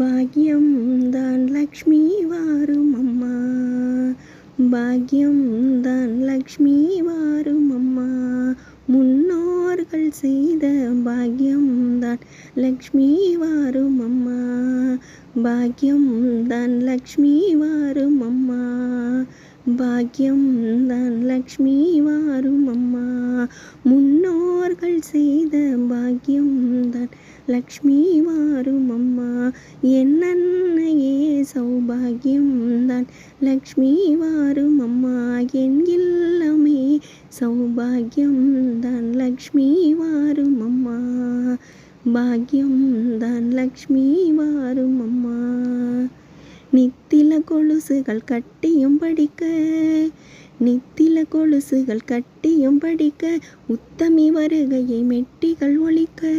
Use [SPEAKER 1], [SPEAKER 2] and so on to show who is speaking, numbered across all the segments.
[SPEAKER 1] பாக்யம் தான் லக்ஷ்மி வாரும் அம்மா. பாக்யம் தான் லக்ஷ்மி வாரும் அம்மா. முன்னோர்கள் செய்த பாக்யம் தான் லக்ஷ்மி வாரும் அம்மா. பாக்யம் தான் லக்ஷ்மி வாரும் அம்மா. பாக்யம் தான் லக்ஷ்மி வாரும் அம்மா. முன்னோர்கள் செய்த பாக்யம் தான் லக்ஷ்மி வாரும் என்னன்னையே சௌபாகியம் தான் லக்ஷ்மி வாரும் அம்மா என் இல்லமே சௌபாகியம் தான் லக்ஷ்மி வாரும் அம்மா பாக்யம் தான் லக்ஷ்மி வாரும் அம்மா நித்தில கொலுசுகள் கட்டியும் படிக்க நித்தில கொலுசுகள் கட்டியும் படிக்க உத்தமி வருகையை மெட்டிகள் ஒழிக்க.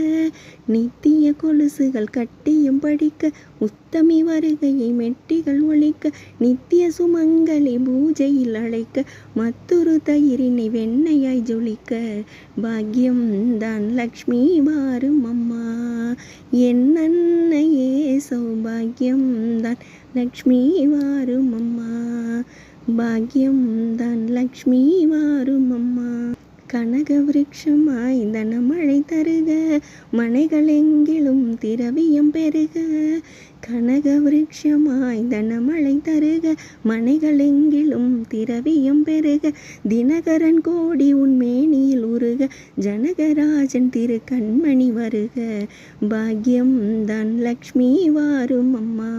[SPEAKER 1] நித்திய கொலுசுகள் கட்டியும் படிக்க உத்தமி வருகையை மெட்டிகள் ஒழிக்க. நித்திய சுமங்கலி பூஜையில் அழைக்க மத்துரு தயிரினை வெண்ணையாய் ஜொலிக்க. பாக்யம் தான் லக்ஷ்மி வாரும் அம்மா. என் அன்னையே சௌபாகியம் தான் லக்ஷ்மி வாரும் அம்மா. பாக்யம் தான். லக்ஷ்மி வாரும் அம்மா. கனக விருட்சமாய் தனமழை தருக. மனைகள் எங்கிலும் திரவியம் பெருக. கனக விருட்சமாய் தனமழை தருக. மனைகள் எங்கிலும் திரவியம் பெருக. தினகரன் கோடி உன் மேனியில் உருக. ஜனகராஜன் திரு கண்மணி வருக. பாக்யம் தான் லக்ஷ்மி வாரும் அம்மா.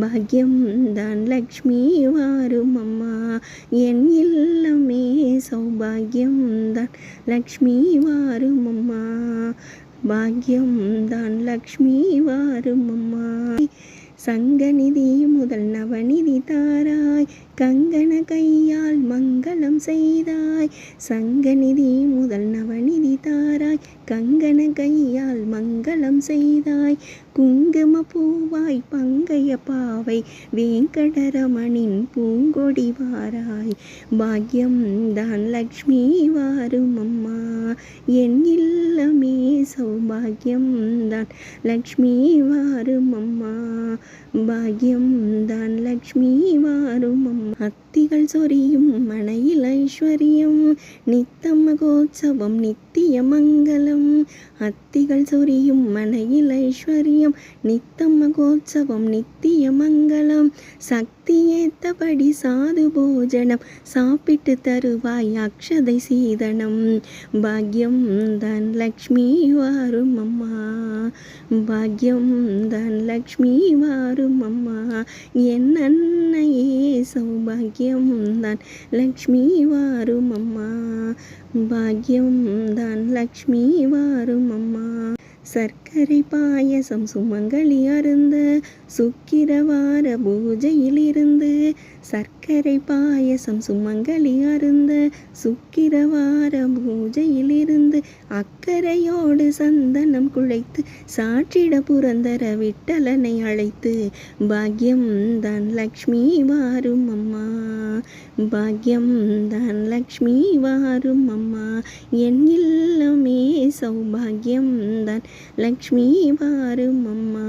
[SPEAKER 1] பாக்யம் தான் லக்ஷ்மி வாரும் அம்மா. என் இல்லமே சௌபாகியம் தான் லக்ஷ்மி வாரும் அம்மா பாக்யம் தான் லக்ஷ்மி வாரும் அம்மா சங்கநிதி முதல் நவநிதி தாராய். கங்கண கையால் மங்களம் செய்தாய். சங்கநிதி முதல் நவநிதி தாராய். கங்கண கையால் மங்களம் செய்தாய். குங்கும பூவாய் பங்கைய பாவை. வேங்கடரமணின் பூங்கொடி வாராய். பாக்யம் தான் லக்ஷ்மி வாரும் அம்மா என் இல்லமே சௌபாகியம் தான். லக்ஷ்மி வாரும் அம்மா. பாக்யம் தான். லக்ஷ்மி வாரும் அம்மா. அத்திகள் சொரியும் மனையில் ஐஸ்வர்யம். நித்தம் மகோத்சவம் நித்திய மங்களம். அத்திகள் சொரியும் மனையில் ஐஸ்வர்யம். நித்தம் மகோத்சவம் நித்திய மங்களம். சக்தி ஏத்தபடி சாது போஜனம் சாப்பிட்டு தருவாய் அக்ஷதை சீதனம். பாக்யம் தான் லக்ஷ்மி வாரும் அம்மா. பாக்யம் தான் லக்ஷ்மி வாரும் அம்மா. என் அன்னையே சௌபாகியம் தான் லக்ஷ்மி வாரும் அம்மா. பாக்யம் தான் லக்ஷ்மி வாரும் அம்மா. சர்க்கரை பாயசம் சுமங்கலி அருந்த சுக்கிரவார பூஜையில் இருந்து சர்க்கரை பாயசம் சுமங்கலி அருந்த சுக்கிரவார பூஜை அக்கரையோடு அக்கறையோடு சந்தனம் குழைத்து சாற்றிட புரந்தர விட்டலனை அழைத்து பாக்யம் தான் லக்ஷ்மி வாரும் அம்மா பாக்யம் தான் லக்ஷ்மி வாரும் அம்மா என் இல்லமே சௌபாகியம் தான் லக்ஷ்மி வாரும் அம்மா.